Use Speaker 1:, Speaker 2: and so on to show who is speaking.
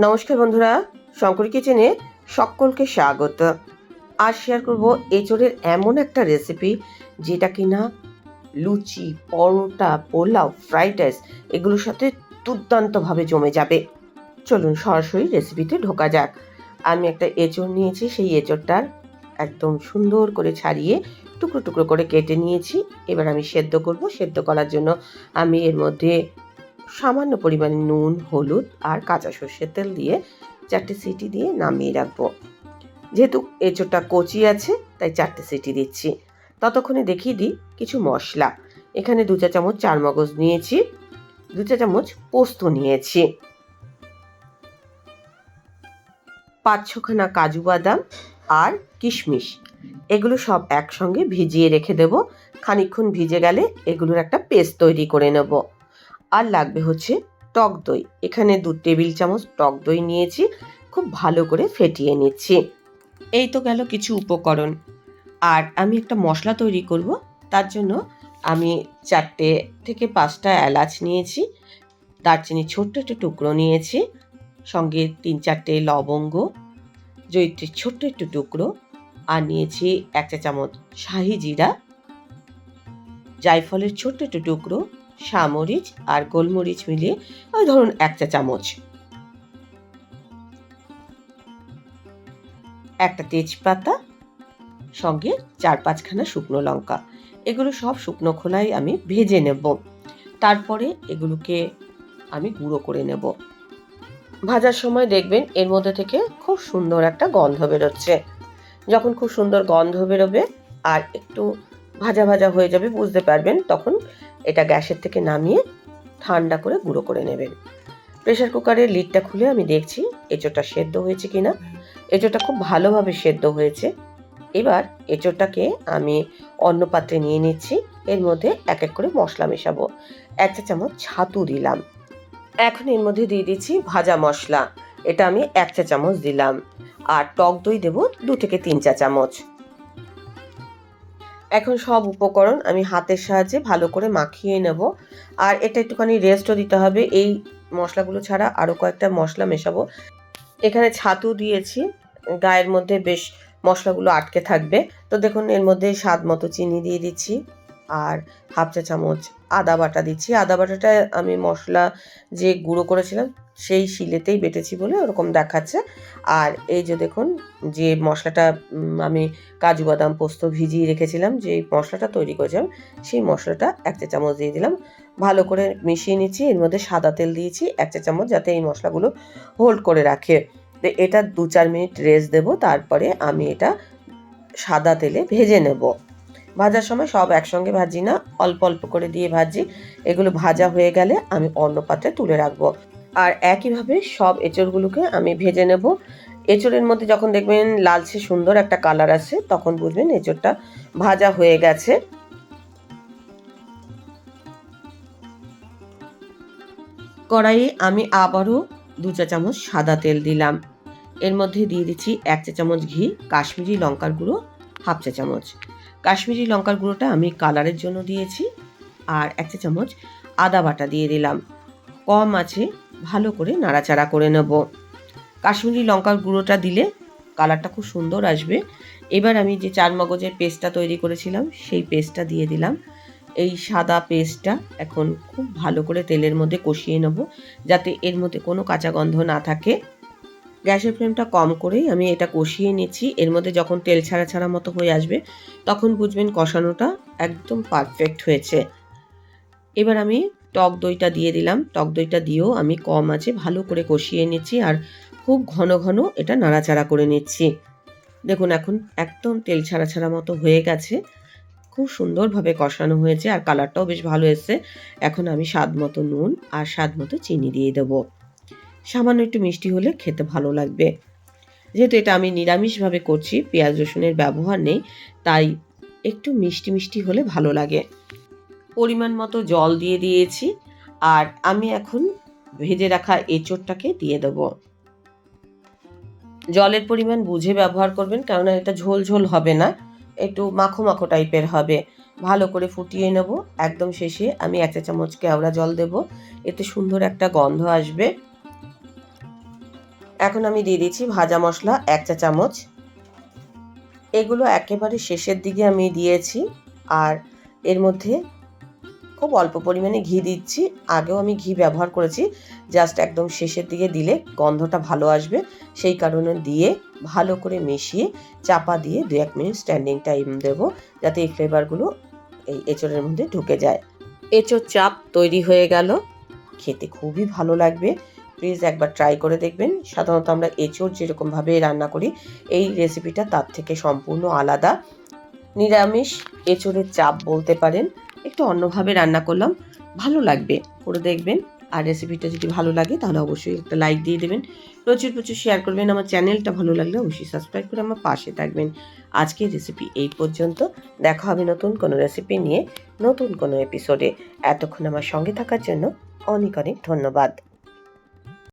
Speaker 1: নমস্কার বন্ধুরা, শঙ্কর কিচেনে সকলকে স্বাগত। আর শেয়ার করব এঁচড়ের এমন একটা রেসিপি যেটা কিনা লুচি, পরোটা, পোলাও ফ্রাইড রাইস এগুলোর সাথে দুর্দান্তভাবে জমে যাবে। চলুন সরাসরি রেসিপিতে ঢোকা যাক। আমি একটা এঁচড় নিয়েছি, সেই এঁচড়টার একদম সুন্দর করে ছাড়িয়ে টুকরো টুকরো করে কেটে নিয়েছি। এবার আমি সেদ্ধ করব। সেদ্ধ করার জন্য আমি এর মধ্যে সামান্য পরিমাণে নুন, হলুদ আর কাঁচা সর্ষের তেল দিয়ে চারটে সিটি দিয়ে নামিয়ে রাখব। যেহেতু এঁচোড়টা কচি আছে, তাই চারটে সিটি দিচ্ছি। ততক্ষণে দেখিয়ে দিই কিছু মশলা। এখানে দু চা চামচ চার মগজ নিয়েছি, দু চা চামচ পোস্ত নিয়েছি। পাঁচ ছখানা কাজু বাদাম আর কিশমিশ। এগুলো সব একসঙ্গে ভিজিয়ে রেখে দেব। খানিকক্ষণ ভিজে গেলে এগুলোর একটা পেস্ট তৈরি করে নেব। আর লাগবে হচ্ছে টক দই। এখানে দু টেবিল চামচ টক দই নিয়েছি, খুব ভালো করে ফেটিয়ে নিচ্ছি। এই তো গেল কিছু উপকরণ। আর আমি একটা মশলা তৈরি করব, তার জন্য আমি চারটে থেকে পাঁচটা এলাচ নিয়েছি দারচিনি ছোট্ট একটা টুকরো নিয়েছি, সঙ্গে তিন চারটে লবঙ্গ জৈত্রীর ছোট্ট একটু টুকরো, আর নিয়েছি এক চা চামচ শাহি জিরা, জায়ফলের ছোট্ট একটু টুকরো সামরিচ আর গোলমরিচ মিলিয়ে, ওই ধরুন এক চা চামচ। একটা তেজপাতা, সঙ্গে চার পাঁচখানা শুকনো লঙ্কা। এগুলো সব শুকনো খোলায় আমি ভেজে নেব। তারপরে এগুলোকে আমি গুঁড়ো করে নেব। ভাজার সময় দেখবেন এর মধ্যে থেকে খুব সুন্দর একটা গন্ধ বেরোচ্ছে। যখন খুব সুন্দর গন্ধ বেরোবে আর একটু ভাজা ভাজা হয়ে যাবে, বুঝতে পারবেন, তখন এটা গ্যাসের থেকে নামিয়ে ঠান্ডা করে গুঁড়ো করে নেবেন। প্রেশার কুকারের লিডটা খুলে আমি দেখছি এঁচোড়টা সেদ্ধ হয়েছে কিনা। এঁচোড়টা খুব ভালোভাবে সেদ্ধ হয়েছে। এবার এঁচোড়টাকে আমি অন্য পাত্রে নিয়ে নিচ্ছি। এর মধ্যে এক এক করে মশলা মেশাবো। এক চা চামচ ছাতু দিলাম। এখন এর মধ্যে দিয়ে দিচ্ছি ভাজা মশলা। এটা আমি এক চা চামচ দিলাম। আর টক দই দেবো দু থেকে তিন চা চামচ। এখন সব উপকরণ আমি হাতের সাহায্যে ভালো করে মাখিয়ে নেব। আর এটা একটুখানি রেস্টও দিতে হবে। এই মশলাগুলো ছাড়া আরও কয়েকটা মশলা মেশাবো। এখানে ছাতু দিয়েছি। গায়ের মধ্যে বেশ মশলাগুলো আটকে থাকবে। তো দেখুন, এর মধ্যে স্বাদ মতো চিনি দিয়ে দিচ্ছি। আর হাফ চা চামচ আদা বাটা দিচ্ছি। আদা বাটাটা আমি মশলা যে গুঁড়ো করেছিলাম সেই শিলেতেই বেটেছি বলে ওরকম দেখাচ্ছে। আর এই যে দেখুন, যে মশলাটা আমি কাজু বাদাম পোস্ত ভিজিয়ে রেখেছিলাম, যে মশলাটা তৈরি করেছিলাম, সেই মশলাটা এক চা চামচ দিয়ে দিলাম। ভালো করে মিশিয়ে নিচ্ছি, এর মধ্যে সাদা তেল দিয়েছি, এক চা চামচ যাতে এই মশলাগুলো হোল্ড করে রাখে। তো এটা দু চার মিনিট রেস্ট দেবো, তারপরে আমি এটা সাদা তেলে ভেজে নেব। ভাজার সময় সব একসঙ্গে ভাজি না, অল্প অল্প করে দিয়ে ভাজি। এগুলো ভাজা হয়ে গেলে আমি অন্য পাত্রে তুলে রাখব। আর একইভাবে সব এঁচড়গুলোকে আমি ভেজে নেব। এঁচড়ের মধ্যে যখন দেখবেন লালচে সুন্দর একটা কালার আছে, তখন বুঝবেন এঁচড়টা ভাজা হয়ে গেছে। কড়াইয়ে আমি আবারও দু চা চামচ সাদা তেল দিলাম। এর মধ্যে দিয়ে দিচ্ছি এক চা চামচ ঘি, কাশ্মীরি লঙ্কার গুঁড়ো, হাফ চা চামচ। কাশ্মীরি লঙ্কার গুঁড়োটা আমি কালারের জন্য দিয়েছি আর এক চা চামচ আদা বাটা দিয়ে দিলাম। কম আছে ভালো করে নাড়াচাড়া করে নেব। কাশ্মীরি লঙ্কার গুঁড়োটা দিলে কালারটা খুব সুন্দর আসবে। এবার আমি যে চার মগজের পেস্টটা তৈরি করেছিলাম, সেই পেস্টটা দিয়ে দিলাম। এই সাদা পেস্টটা এখন খুব ভালো করে তেলের মধ্যে কষিয়ে নেব, যাতে এর মধ্যে কোনো কাঁচা গন্ধ না থাকে। গ্যাসের ফ্লেমটা কম করেই আমি এটা কষিয়ে নিচ্ছি। এর মধ্যে যখন তেল ছাড়া ছাড়া মতো হয়ে আসবে, তখন বুঝবেন কষানোটা একদম পারফেক্ট হয়েছে। এবার আমি টক দইটা দিয়ে দিলাম। টক দইটা দিয়েও আমি কম আছে, ভালো করে কষিয়ে নিচ্ছি আর খুব ঘন ঘন এটা নাড়াচাড়া করে নিচ্ছি। দেখুন এখন একদম তেল ছাড়া ছাড়া মতো হয়ে গেছে। খুব সুন্দরভাবে কষানো হয়েছে আর কালারটাও বেশ ভালো এসছে। এখন আমি স্বাদ মতো নুন আর স্বাদ মতো চিনি দিয়ে দেবো। সামান্য একটু মিষ্টি হলে খেতে ভালো লাগবে। যেহেতু এটা আমি নিরামিষভাবে করছি, পেঁয়াজ রসুনের ব্যবহার নেই, তাই একটু মিষ্টি মিষ্টি হলে ভালো লাগে। পরিমাণ মতো জল দিয়ে দিয়েছি আর আমি এখন ভেজে রাখা এঁচোড়টাকে দিয়ে দেবো। জলের পরিমাণ বুঝে ব্যবহার করবেন কেননা এটা ঝোল ঝোল হবে না, একটু মাখো মাখো টাইপের হবে। ভালো করে ফুটিয়ে নেব, একদম শেষে আমি এক চা চামচ কেওড়া জল দেব, এতে সুন্দর একটা গন্ধ আসবে। এখন আমি দিয়ে দিচ্ছি ভাজা মশলা এক চা চামচ। এগুলো একেবারে শেষের দিকে আমি দিয়েছি আর এর মধ্যে খুব অল্প পরিমাণে ঘি দিচ্ছি। আগেও আমি ঘি ব্যবহার করেছি। জাস্ট একদম শেষের দিকে দিলে গন্ধটা ভালো আসবে। সেই কারণে দিয়ে ভালো করে মিশিয়ে চাপা দিয়ে দু এক মিনিট স্ট্যান্ডিং টাইম দেবো যাতে এই ফ্লেভারগুলো এই এঁচড়ের মধ্যে ঢুকে যায়। এঁচড় চাপ তৈরি হয়ে গেল। খেতে খুবই ভালো লাগবে। প্লিজ একবার ট্রাই করে দেখবেন। সাধারণত আমরা এঁচড় যেরকমভাবে রান্না করি, এই রেসিপিটা তার থেকে সম্পূর্ণ আলাদা। নিরামিষ এঁচড়ের চাপ বলতে পারেন। একটু অন্যভাবে রান্না করলাম, ভালো লাগবে। করে দেখবেন। আর রেসিপিটা যদি ভালো লাগে, তাহলে অবশ্যই একটা লাইক দিয়ে দেবেন। প্রচুর প্রচুর শেয়ার করবেন আমার চ্যানেলটা ভালো লাগলে অবশ্যই সাবস্ক্রাইব করে আমার পাশে থাকবেন। আজকের রেসিপি এই পর্যন্ত। দেখা হবে নতুন কোনো রেসিপি নিয়ে, নতুন কোনো এপিসোডে এতক্ষণ আমার সঙ্গে থাকার জন্য অনেক অনেক ধন্যবাদ।